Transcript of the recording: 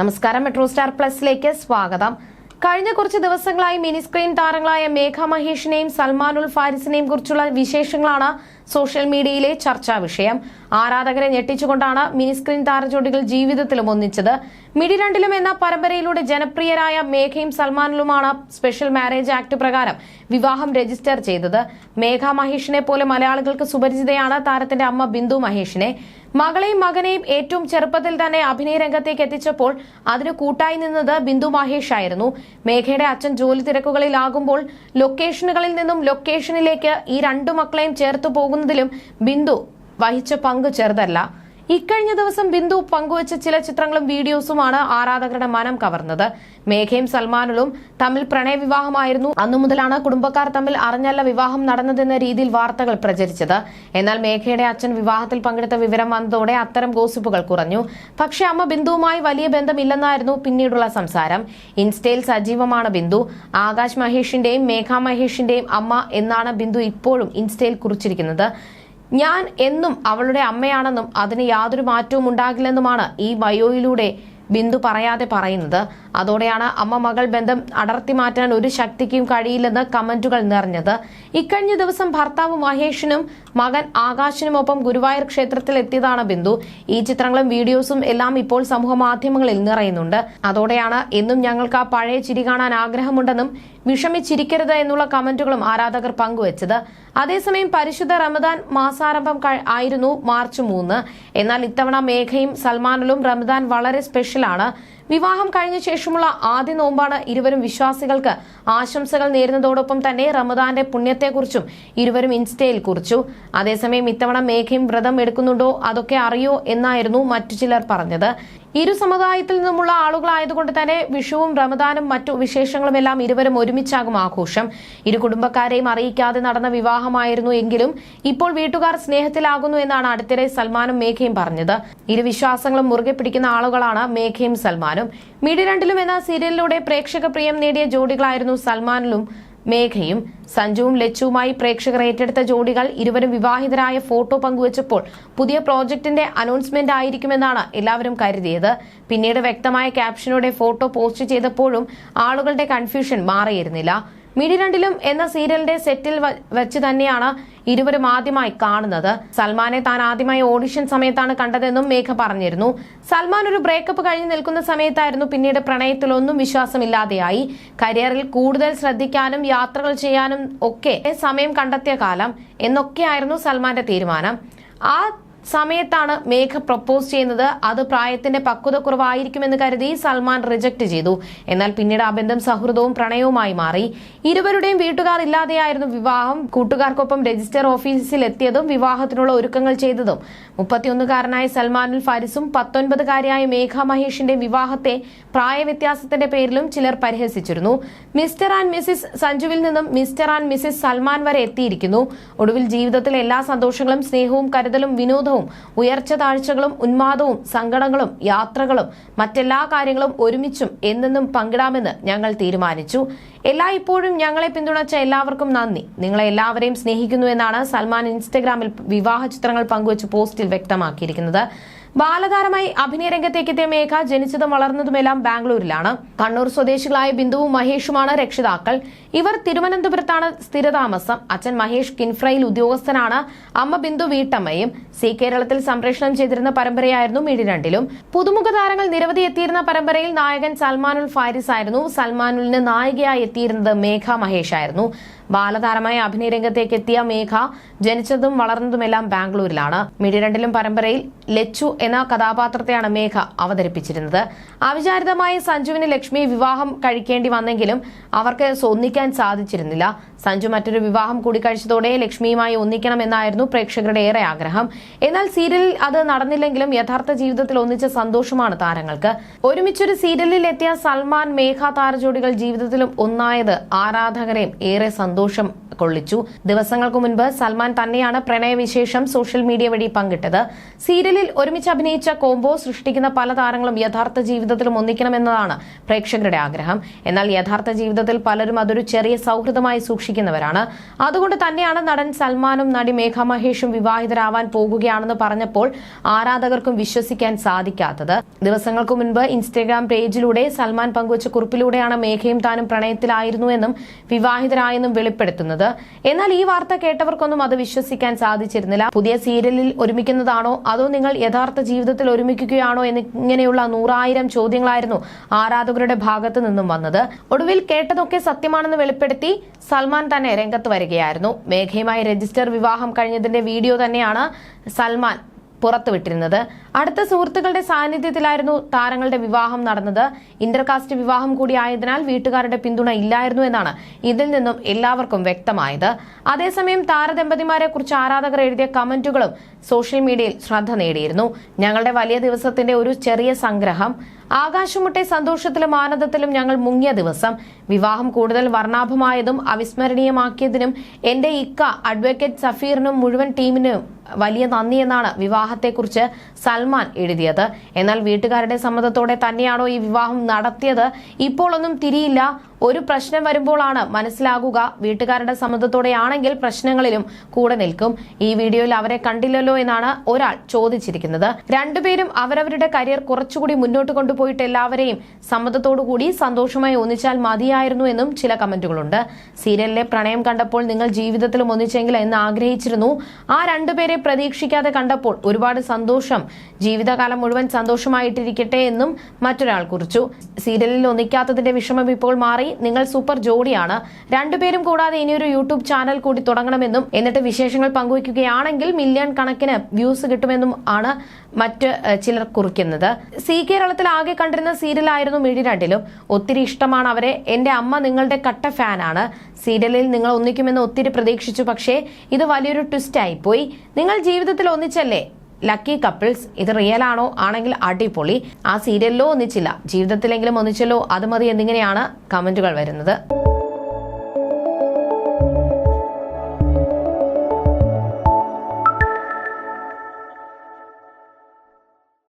നമസ്കാരം. Metro star പ്ലസിലേക്ക് സ്വാഗതം. കഴിഞ്ഞ കുറച്ച് ദിവസങ്ങളായി മിനി സ്ക്രീൻ താരങ്ങളായ മേഘ മഹേഷിനെയും ഉൽ ഫാരിസിനെയും കുറിച്ചുള്ള വിശേഷങ്ങളാണ് സോഷ്യൽ മീഡിയയിലെ ചർച്ചാ വിഷയം. ആരാധകരെ ഞെട്ടിച്ചുകൊണ്ടാണ് മിനി സ്ക്രീൻ താരജോഡികൾ ജീവിതത്തിലും ഒന്നിച്ചത്. മിഡി രണ്ടിലും എന്ന പരമ്പരയിലൂടെ ജനപ്രിയരായ മേഘയും സൽമാനിലുമാണ് സ്പെഷ്യൽ മാരേജ് ആക്ട് പ്രകാരം വിവാഹം രജിസ്റ്റർ ചെയ്തത്. മേഘ മഹേഷിനെ പോലെ മലയാളികൾക്ക് സുപരിചിതയാണ് താരത്തിന്റെ അമ്മ ബിന്ദു മഹേഷിനെ. മകളെയും മകനെയും ഏറ്റവും ചെറുപ്പത്തിൽ തന്നെ അഭിനയ രംഗത്തേക്ക് എത്തിച്ചപ്പോൾ അതിന് കൂട്ടായി നിന്നത് ബിന്ദു മഹേഷ് ആയിരുന്നു മേഘയുടെ അച്ഛൻ ജോലി തിരക്കുകളിലാകുമ്പോൾ ലൊക്കേഷനുകളിൽ നിന്നും ലൊക്കേഷനിലേക്ക് ഈ രണ്ടു മക്കളെയും ചേർത്ത് പോകുന്നതിലും ബിന്ദു വഹിച്ച പങ്ക് ചെറുതല്ല. ഇക്കഴിഞ്ഞ ദിവസം ബിന്ദു പങ്കുവച്ച ചില ചിത്രങ്ങളും വീഡിയോസുമാണ് ആരാധകരുടെ മനം കവർന്നത്. മേഘയും സൽമാനുളും തമ്മിൽ പ്രണയവിവാഹമായിരുന്നു. അന്നു മുതലാണ് കുടുംബക്കാർ തമ്മിൽ അറിഞ്ഞല്ല വിവാഹം നടന്നതെന്ന രീതിയിൽ വാർത്തകൾ പ്രചരിച്ചത്. എന്നാൽ മേഘയുടെ അച്ഛൻ വിവാഹത്തിൽ പങ്കെടുത്ത വിവരം വന്നതോടെ അത്തരം ഗോസിപ്പുകൾ കുറഞ്ഞു. പക്ഷേ അമ്മ ബിന്ദുവുമായി വലിയ ബന്ധമില്ലെന്നായിരുന്നു പിന്നീടുള്ള സംസാരം. ഇൻസ്റ്റയിൽ സജീവമാണ് ബിന്ദു. ആകാശ് മഹേഷിന്റെയും മേഘ മഹേഷിന്റെയും അമ്മ എന്നാണ് ബിന്ദു ഇപ്പോഴും ഇൻസ്റ്റയിൽ കുറിച്ചിരിക്കുന്നത്. ഞാൻ എന്നും അവളുടെ അമ്മയാണെന്നും അതിന് യാതൊരു മാറ്റവും ഉണ്ടാകില്ലെന്നുമാണ് ഈ വയോയിലൂടെ ബിന്ദു പറയാതെ പറയുന്നത്. അതോടെയാണ് അമ്മ മകൾ ബന്ധം അടർത്തി മാറ്റാൻ ഒരു ശക്തിക്കും കഴിയില്ലെന്ന് കമന്റുകൾ നിറഞ്ഞത്. ഇക്കഴിഞ്ഞ ദിവസം ഭർത്താവ് മഹേഷിനും മകൻ ആകാശിനുമൊപ്പം ഗുരുവായൂർ ക്ഷേത്രത്തിൽ എത്തിയതാണ് ബിന്ദു. ഈ ചിത്രങ്ങളും വീഡിയോസും എല്ലാം ഇപ്പോൾ സമൂഹ മാധ്യമങ്ങളിൽ നിറയുന്നുണ്ട്. അതോടെയാണ് എന്നും ഞങ്ങൾക്ക് ആ പഴയ ചിരി കാണാൻ ആഗ്രഹമുണ്ടെന്നും വിഷമിച്ചിരിക്കരുത് എന്നുള്ള കമന്റുകളും ആരാധകർ പങ്കുവച്ചത്. അതേസമയം പരിശുദ്ധ റമദാൻ മാസാരംഭം ആയിരുന്നു മാർച്ച് മൂന്ന്. എന്നാൽ ഇത്തവണ മേഘയും സൽമാനിലും റമദാൻ വളരെ സ്പെഷ്യലാണ് വിവാഹം കഴിഞ്ഞ ശേഷമുള്ള ആദ്യ നോമ്പാണ് ഇരുവരും വിശ്വാസികൾക്ക് ആശംസകൾ നേരുന്നതോടൊപ്പം തന്നെ റമദാന്റെ പുണ്യത്തെക്കുറിച്ചും ഇരുവരും ഇൻസ്റ്റയിൽ കുറിച്ചു. അതേസമയം ഇത്തവണ മേഘയും വ്രതം എടുക്കുന്നുണ്ടോ അതൊക്കെ അറിയോ എന്നായിരുന്നു മറ്റു ചിലർ പറഞ്ഞത്. ഇരു സമുദായത്തിൽ നിന്നുമുള്ള ആളുകളായതുകൊണ്ട് തന്നെ വിഷുവും റമദാനും മറ്റു വിശേഷങ്ങളുമെല്ലാം ഇരുവരും ഒരുമിച്ചാകും ആഘോഷം. ഇരു കുടുംബക്കാരെയും അറിയിക്കാതെ നടന്ന വിവാഹമായിരുന്നു എങ്കിലും ഇപ്പോൾ വീട്ടുകാർ സ്നേഹത്തിലാകുന്നു എന്നാണ് അടുത്തിടെ സൽമാനും മേഘയും പറഞ്ഞത്. ഇരു വിശ്വാസങ്ങളും മുറുകെ പിടിക്കുന്ന ആളുകളാണ് മേഘയും സൽമാനും. മിഡി രണ്ടിലും എന്ന സീരിയലിലൂടെ പ്രേക്ഷക പ്രിയം നേടിയ ജോഡികളായിരുന്നു സൽമാനിലും മേഘയും. സഞ്ജുവും ലച്ചുവുമായി പ്രേക്ഷകർ ഏറ്റെടുത്ത ജോഡികൾ ഇരുവരും വിവാഹിതരായ ഫോട്ടോ പങ്കുവച്ചപ്പോൾ പുതിയ പ്രോജക്ടിന്റെ അനൗൺസ്മെന്റ് ആയിരിക്കുമെന്നാണ് എല്ലാവരും കരുതിയത്. പിന്നീട് വ്യക്തമായ ക്യാപ്ഷനോടെ ഫോട്ടോ പോസ്റ്റ് ചെയ്തപ്പോഴും ആളുകളുടെ കൺഫ്യൂഷൻ മാറിയിരുന്നില്ല. മിഡി രണ്ടിലും എന്ന സീരിയലിന്റെ സെറ്റിൽ വെച്ച് തന്നെയാണ് ഇരുവരും ആദ്യമായി കാണുന്നത്. സൽമാനെ താൻ ആദ്യമായി ഓഡിഷൻ സമയത്താണ് കണ്ടതെന്നും മേഘ പറഞ്ഞിരുന്നു. സൽമാൻ ഒരു ബ്രേക്കപ്പ് കഴിഞ്ഞ് നിൽക്കുന്ന സമയത്തായിരുന്നു പിന്നീട് പ്രണയത്തിലൊന്നും വിശ്വാസമില്ലാതെയായി. കരിയറിൽ കൂടുതൽ ശ്രദ്ധിക്കാനും യാത്രകൾ ചെയ്യാനും ഒക്കെ സമയം കണ്ടെത്തിയ കാലം എന്നൊക്കെയായിരുന്നു സൽമാന്റെ തീരുമാനം. ആ സമയത്താണ് മേഘ പ്രപ്പോസ് ചെയ്യുന്നത്. അത് പ്രായത്തിന്റെ പക്വത കുറവായിരിക്കുമെന്ന് കരുതി സൽമാൻ റിജക്ട് ചെയ്തു. എന്നാൽ പിന്നീട് ആ ബന്ധം സൗഹൃദവും പ്രണയവുമായി മാറി. ഇരുവരുടെയും വീട്ടുകാർ ഇല്ലാതെയായിരുന്നു വിവാഹം. കൂട്ടുകാർക്കൊപ്പം രജിസ്റ്റർ ഓഫീസിൽ എത്തിയതും വിവാഹത്തിനുള്ള ഒരുക്കങ്ങൾ ചെയ്തതും. മുപ്പത്തിയൊന്നുകാരനായ സൽമാനുൽ ഫാരിസും പത്തൊൻപതുകാരിയായ മേഘ മഹേഷിന്റെ വിവാഹത്തെ പ്രായവ്യത്യാസത്തിന്റെ പേരിലും ചിലർ പരിഹസിച്ചിരുന്നു. മിസ്റ്റർ ആൻഡ് മിസ്സിസ് സഞ്ജുവിൽ നിന്നും മിസ്റ്റർ ആൻഡ് മിസ്സിസ് സൽമാൻ വരെ എത്തിയിരിക്കുന്നു. ഒടുവിൽ ജീവിതത്തിലെ എല്ലാ സന്തോഷങ്ങളും സ്നേഹവും കരുതലും വിനോദവും ഉയർച്ച താഴ്ചകളും ഉന്മാദവും സങ്കടങ്ങളും യാത്രകളും മറ്റെല്ലാ കാര്യങ്ങളും ഒരുമിച്ചും എന്നെന്നും പങ്കിടാമെന്ന് ഞങ്ങൾ തീരുമാനിച്ചു. എല്ലാ ഇപ്പോഴും ഞങ്ങളെ പിന്തുണച്ച എല്ലാവർക്കും നന്ദി. നിങ്ങളെ എല്ലാവരെയും സ്നേഹിക്കുന്നു എന്നാണ് സൽമാൻ ഇൻസ്റ്റഗ്രാമിൽ വിവാഹ ചിത്രങ്ങൾ പങ്കുവച്ച് പോസ്റ്റിൽ വ്യക്തമാക്കിയിരിക്കുന്നത്. ബാലതാരമായി അഭിനയ രംഗത്തേക്ക് എത്തിയ മേഘ ജനിച്ചതും വളർന്നതുമെല്ലാം ബാംഗ്ലൂരിലാണ്. കണ്ണൂർ സ്വദേശികളായ ബിന്ദുവും മഹേഷുമാണ് രക്ഷിതാക്കൾ. ഇവർ തിരുവനന്തപുരത്താണ് സ്ഥിരതാമസം. അച്ഛൻ മഹേഷ് കിൻഫ്രയിൽ ഉദ്യോഗസ്ഥനാണ്. അമ്മ ബിന്ദു വീട്ടമ്മയും സി കേരളത്തിൽ സംപ്രേഷണം ചെയ്തിരുന്ന പരമ്പരയായിരുന്നു മിഴി രണ്ടിലും. പുതുമുഖ താരങ്ങൾ നിരവധി എത്തിയിരുന്ന പരമ്പരയിൽ നായകൻ സൽമാനുൽ ഫാരിസ് ആയിരുന്നു സൽമാനുലിന് നായികയായി എത്തിയിരുന്നത് മേഘ മഹേഷ് ആയിരുന്നു ബാലതാരമായി അഭിനയ രംഗത്തേക്ക് എത്തിയ മേഘ ജനിച്ചതും വളർന്നതുമെല്ലാം ബാംഗ്ലൂരിലാണ്. മിഴി രണ്ടിലും പരമ്പരയിൽ ലച്ചു എന്ന കഥാപാത്രത്തെയാണ് മേഘ അവതരിപ്പിച്ചിരുന്നത്. അവിചാരിതമായി സഞ്ജുവിന് ലക്ഷ്മി വിവാഹം കഴിക്കേണ്ടി വന്നെങ്കിലും അവർക്ക് ഒന്നിക്കാൻ സാധിച്ചിരുന്നില്ല. സഞ്ജു മറ്റൊരു വിവാഹം കൂടി കഴിച്ചതോടെ ലക്ഷ്മിയുമായി ഒന്നിക്കണമെന്നായിരുന്നു പ്രേക്ഷകരുടെ ഏറെ ആഗ്രഹം. എന്നാൽ സീരിയലിൽ അത് നടന്നില്ലെങ്കിലും യഥാർത്ഥ ജീവിതത്തിൽ ഒന്നിച്ച സന്തോഷമാണ് താരങ്ങൾക്ക്. ഒരുമിച്ചൊരു സീരിയലിൽ എത്തിയ സൽമാൻ മേഘ താരജോഡികൾ ജീവിതത്തിലും ഒന്നായത് ആരാധകരെയും ഏറെ സന്തോഷം കൊള്ളിച്ചു. ദിവസങ്ങൾക്ക് മുൻപ് സൽമാൻ തന്നെയാണ് പ്രണയവിശേഷം സോഷ്യൽ മീഡിയ വഴി പങ്കിട്ടത്. സീരിയലിൽ ഒരുമിച്ച് അഭിനയിച്ച കോംബോ സൃഷ്ടിക്കുന്ന പല താരങ്ങളും യഥാർത്ഥ ജീവിതത്തിലും ഒന്നിക്കണമെന്നതാണ് പ്രേക്ഷകരുടെ ആഗ്രഹം. എന്നാൽ യഥാർത്ഥ ജീവിതത്തിൽ പലരും അതൊരു ചെറിയ സൗഹൃദമായി സൂക്ഷിക്കും ആഘോഷിക്കുന്നവരാണ് അതുകൊണ്ട് തന്നെയാണ് നടൻ സൽമാനും നടി മേഘ മഹേഷും വിവാഹിതരാവാൻ പോകുകയാണെന്ന് പറഞ്ഞപ്പോൾ ആരാധകർക്കും വിശ്വസിക്കാൻ സാധിക്കാത്തത്. ദിവസങ്ങൾക്ക് മുൻപ് ഇൻസ്റ്റഗ്രാം പേജിലൂടെ സൽമാൻ പങ്കുവച്ച കുറിപ്പിലൂടെയാണ് മേഘയും താനും പ്രണയത്തിലായിരുന്നുവെന്നും വിവാഹിതരായെന്നും വെളിപ്പെടുത്തുന്നത്. എന്നാൽ ഈ വാർത്ത കേട്ടവർക്കൊന്നും അത് വിശ്വസിക്കാൻ സാധിച്ചിരുന്നില്ല. പുതിയ സീരിയലിൽ ഒരുമിക്കുന്നതാണോ? അതോ നിങ്ങൾ യഥാർത്ഥ ജീവിതത്തിൽ ഒരുമിക്കുകയാണോ എന്നിങ്ങനെയുള്ള നൂറായിരം ചോദ്യങ്ങളായിരുന്നു ആരാധകരുടെ ഭാഗത്ത് നിന്നും വന്നത്. ഒടുവിൽ കേട്ടതൊക്കെ സത്യമാണെന്ന് വെളിപ്പെടുത്തി സൽമാൻ തന്നെ രംഗത്ത് വരികയായിരുന്നു. മേഘയുമായി രജിസ്റ്റർ വിവാഹം കഴിഞ്ഞതിന്റെ വീഡിയോ തന്നെയാണ് സൽമാൻ പുറത്തുവിട്ടിരുന്നത്. അടുത്ത സുഹൃത്തുക്കളുടെ സാന്നിധ്യത്തിലായിരുന്നു താരങ്ങളുടെ വിവാഹം നടന്നത്. ഇന്റർകാസ്റ്റ് വിവാഹം കൂടി ആയതിനാൽ വീട്ടുകാരുടെ പിന്തുണ ഇല്ലായിരുന്നു എന്നാണ് ഇതിൽ നിന്നും എല്ലാവർക്കും വ്യക്തമായത്. അതേസമയം താരദമ്പതിമാരെ കുറിച്ച് ആരാധകർ എഴുതിയ കമന്റുകളും സോഷ്യൽ മീഡിയയിൽ ശ്രദ്ധ നേടിയിരുന്നു. ഞങ്ങളുടെ വലിയ ദിവസത്തിന്റെ ഒരു ചെറിയ സംഗ്രഹം ആകാശമുട്ടെ സന്തോഷത്തിലും ആനന്ദത്തിലും ഞങ്ങൾ മുങ്ങിയ ദിവസം. വിവാഹം കൂടുതൽ വർണാഭമായതും അവിസ്മരണീയമാക്കിയതിനും എന്റെ ഇക്ക അഡ്വക്കേറ്റ് സഫീറിനും മുഴുവൻ ടീമിനും വലിയ നന്ദി എന്നാണ് വിവാഹത്തെക്കുറിച്ച് സൽമാൻ എഴുതിയത്. എന്നാൽ വീട്ടുകാരുടെ സമ്മതത്തോടെ തന്നെയാണോ ഈ വിവാഹം നടത്തിയത്? ഇപ്പോൾ ഒന്നും തിരിയില്ല. ഒരു പ്രശ്നം വരുമ്പോഴാണ് മനസ്സിലാകുക. വീട്ടുകാരുടെ സമ്മതത്തോടെയാണെങ്കിൽ പ്രശ്നങ്ങളിലും കൂടെ നിൽക്കും. ഈ വീഡിയോയിൽ അവരെ കണ്ടില്ലല്ലോ എന്നാണ് ഒരാൾ ചോദിച്ചിരിക്കുന്നത്. രണ്ടുപേരും അവരവരുടെ കരിയർ കുറച്ചുകൂടി മുന്നോട്ട് കൊണ്ടുപോയിട്ട് എല്ലാവരെയും സമ്മതത്തോടുകൂടി സന്തോഷമായി ഒന്നിച്ചാൽ മതിയായിരുന്നു എന്നും ചില കമന്റുകളുണ്ട്. സീരിയലിലെ പ്രണയം കണ്ടപ്പോൾ നിങ്ങൾ ജീവിതത്തിലും ഒന്നിച്ചെങ്കിൽ എന്ന് ആഗ്രഹിച്ചിരുന്നു. ആ രണ്ടുപേരെ പ്രതീക്ഷിക്കാതെ കണ്ടപ്പോൾ ഒരുപാട് സന്തോഷം. ജീവിതകാലം മുഴുവൻ സന്തോഷമായിട്ടിരിക്കട്ടെ എന്നും മറ്റൊരാൾ കുറിച്ചു. സീരിയലിൽ ഒന്നിക്കാത്തതിന്റെ വിഷമം ഇപ്പോൾ മാറി. നിങ്ങൾ സൂപ്പർ ജോഡിയാണ്. രണ്ടുപേരും കൂടാതെ ഇനിയൊരു യൂട്യൂബ് ചാനൽ കൂടി തുടങ്ങണമെന്നും എന്നിട്ട് വിശേഷങ്ങൾ പങ്കുവയ്ക്കുകയാണെങ്കിൽ മില്യൺ കണക്കിന് വ്യൂസ് കിട്ടുമെന്നും ആണ് മറ്റ് ചിലർ കുറിക്കുന്നത്. സി കേരളത്തിൽ ആകെ കണ്ടിരുന്ന സീരിയലായിരുന്നു മിഴിരണ്ടിലും ഒത്തിരി ഇഷ്ടമാണ് അവരെ. എന്റെ അമ്മ നിങ്ങളുടെ കട്ട ഫാനാണ്. സീരിയലിൽ നിങ്ങൾ ഒന്നിക്കുമെന്ന് ഒത്തിരി പ്രതീക്ഷിച്ചു പക്ഷേ ഇത് വലിയൊരു ട്വിസ്റ്റ് ആയിപ്പോയി. നിങ്ങൾ ജീവിതത്തിൽ ഒന്നിച്ചല്ലേ? ലക്കി കപ്പിൾസ് ഇത് റിയൽ ആണോ? ആണെങ്കിൽ അടിപൊളി. ആ സീരിയലിലോ ഒന്നിച്ചില്ല. ജീവിതത്തിലെങ്കിലും ഒന്നിച്ചല്ലോ. അത് മതി എന്നിങ്ങനെയാണ് കമന്റുകൾ വരുന്നത്.